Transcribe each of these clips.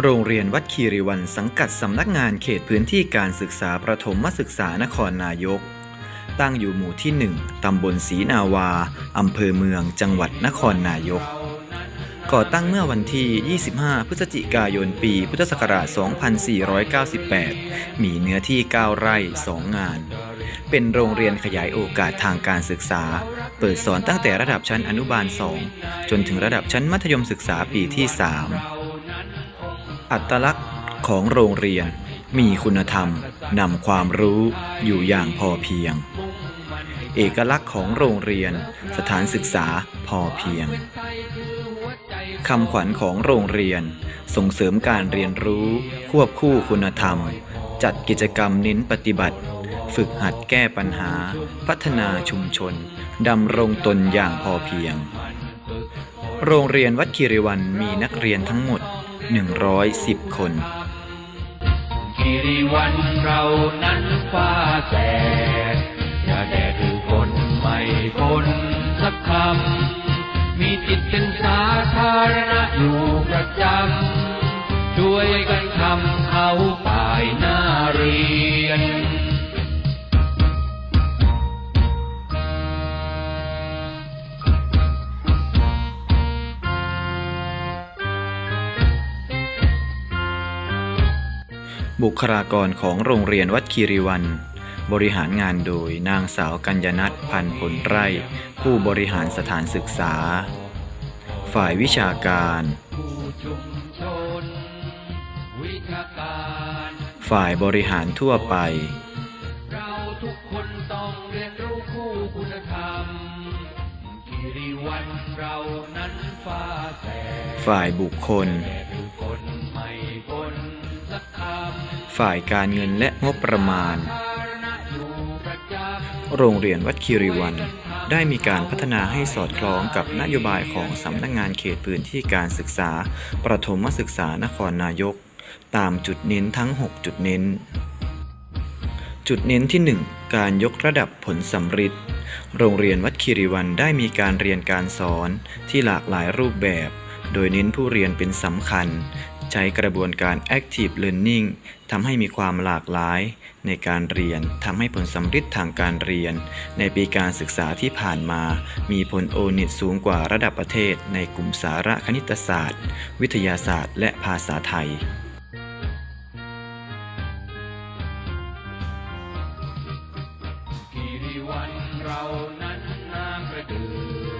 โรงเรียนวัดคีรีวันสังกัดสำนักงานเขตพื้นที่การศึกษาประถมศึกษานครนายก ตั้งอยู่หมู่ที่ 1 ตำบลศรีนาวา อำเภอเมือง จังหวัดนครนายก ก่อตั้งเมื่อวันที่ 25 พฤศจิกายน ปีพุทธศักราช 2498 มีเนื้อที่ 9 ไร่ 2 งาน เป็นโรงเรียนขยายโอกาสทางการศึกษา เปิดสอนตั้งแต่ระดับชั้นอนุบาล 2 จนถึงระดับชั้นมัธยมศึกษาปีที่ 3 อัตลักษณ์ของโรงเรียนมีคุณธรรมนำความรู้อยู่อย่างพอเพียง เอกลักษณ์ของโรงเรียนสถานศึกษาพอเพียงคำขวัญของโรงเรียนส่งเสริมการเรียนรู้ ควบคู่คุณธรรม จัดกิจกรรมเน้นปฏิบัติ ฝึกหัดแก้ปัญหา พัฒนาชุมชนดำรงตนอย่างพอเพียง โรงเรียนวัดคีรีวันมีนักเรียนทั้งหมด 110 คนกิริวันเรานั้นฟ้าแสดอย่าแดดหรือฝนไม่ฝนสักคำ มีจิตเป็นสาธารณะอยู่ประจำช่วยกันทำเขาตายนารี บุคลากรของโรงเรียนวัดคีรีวัน บริหารงานโดยนางสาวกัญญนัทพันธ์ผลไร่ ผู้บริหารสถานศึกษา ฝ่ายวิชาการผู้ชุมชนวิชาการ ฝ่ายบริหารทั่วไป เราทุกคนต้องเรียนรู้คู่คุณธรรมกิริวันเรานั้นฟ้าแสดฝ่ายบุคคล ฝ่ายการเงินและงบประมาณ โรงเรียนวัดคีรีวัน ได้มีการพัฒนาให้สอดคล้องกับนโยบายของสำนักงานเขตพื้นที่การศึกษา ประถมศึกษานครนายก ตามจุดเน้นทั้ง 6 จุดเน้น จุดเน้นที่ 1 การยกระดับผลสำฤทธิ์โรงเรียนวัดคีรีวันได้มีการเรียนการสอนที่หลากหลายรูปแบบ โดยเน้นผู้เรียนเป็นสำคัญ ใช้กระบวนการ active learning ทำให้มีความหลากหลายในการเรียนทำให้ผลสำฤทธิ์ทางการเรียน ในปีการศึกษาที่ผ่านมา มีผลโอนิตสูงกว่าระดับประเทศ ในกลุ่มสาระคณิตศาสตร์ วิทยาศาสตร์ และภาษาไทยเรานั้นน้ำกระดือ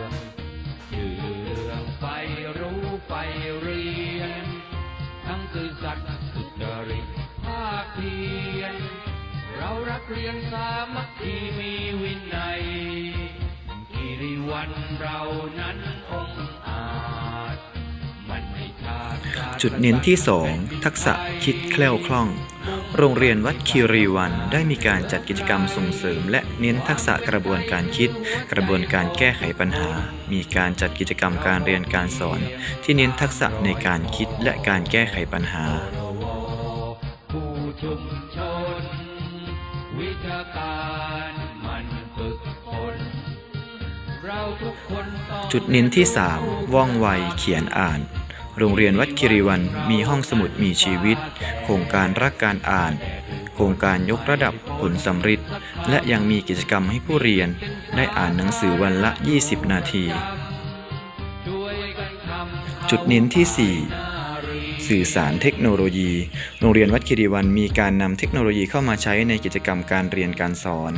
ามัคคีมีวินัยกิริวันเรานั้นองอาจมันไม่ชาติศาสตร์จุดเน้นที่2ทักษะคิดแคล่วคล่อง โรงเรียนวัดคีรีวันได้มีการจัดกิจกรรมส่งเสริม และเน้นทักษะกระบวนการคิด กระบวนการแก้ไขปัญหา มีการจัดกิจกรรมการเรียนการสอน ที่เน้นทักษะในการคิดและการแก้ไขปัญหา วิชาการมันฝึกฝนเราทุกคนต้องจุดเน้นที่ 3 ว่องไวเขียนอ่าน โรงเรียนวัดคิริวันมีห้องสมุดมีชีวิต โครงการรักการอ่าน โครงการยกระดับผลสำฤทธิ์และยังมีกิจกรรมให้ผู้เรียน ได้อ่านหนังสือวันละ 20 นาทีช่วยกันทำจุดเน้นที่นารี4 สื่อสารเทคโนโลยี โรงเรียนวัดคิริวันมีการนำเทคโนโลยีเข้ามาใช้ในกิจกรรมการเรียนการสอน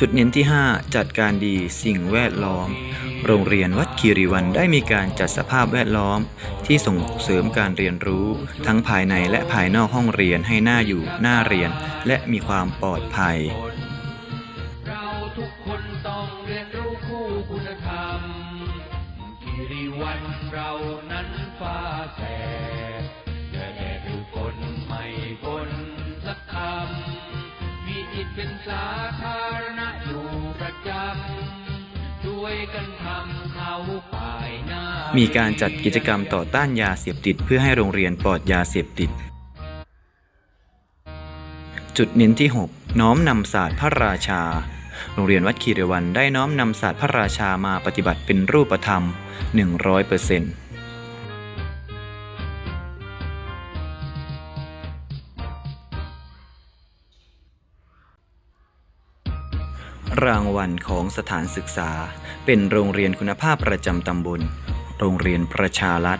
จุดเน้นที่ 5 จัดการดีสิ่งแวดล้อม โรงเรียนวัดคีรีวันได้มีการจัดสภาพแวดล้อม ที่ส่งเสริมการเรียนรู้ ทั้งภายในและภายนอกห้องเรียนให้น่าอยู่น่าเรียน และมีความปลอดภัย เราทุกคนต้องเรียนรู้คู่คุณธรรมกิริวันเรานั้นฟ้าแสด มีจิตเป็นสาธารณะอยู่ประจำช่วยกันทำเขาปายหน้ามีการจัดกิจกรรมต่อต้านยาเสพติดเพื่อให้โรงเรียนปลอดยาเสพติด จุดเน้นที่ 6 น้อมนำศาสตร์พระราชา โรงเรียนวัดคีรีวันได้น้อมนำศาสตร์พระราชามาปฏิบัติเป็นรูปธรรม 100% รางวัลของสถานศึกษา เป็นโรงเรียนคุณภาพประจำตำบล โรงเรียนประชารัฐ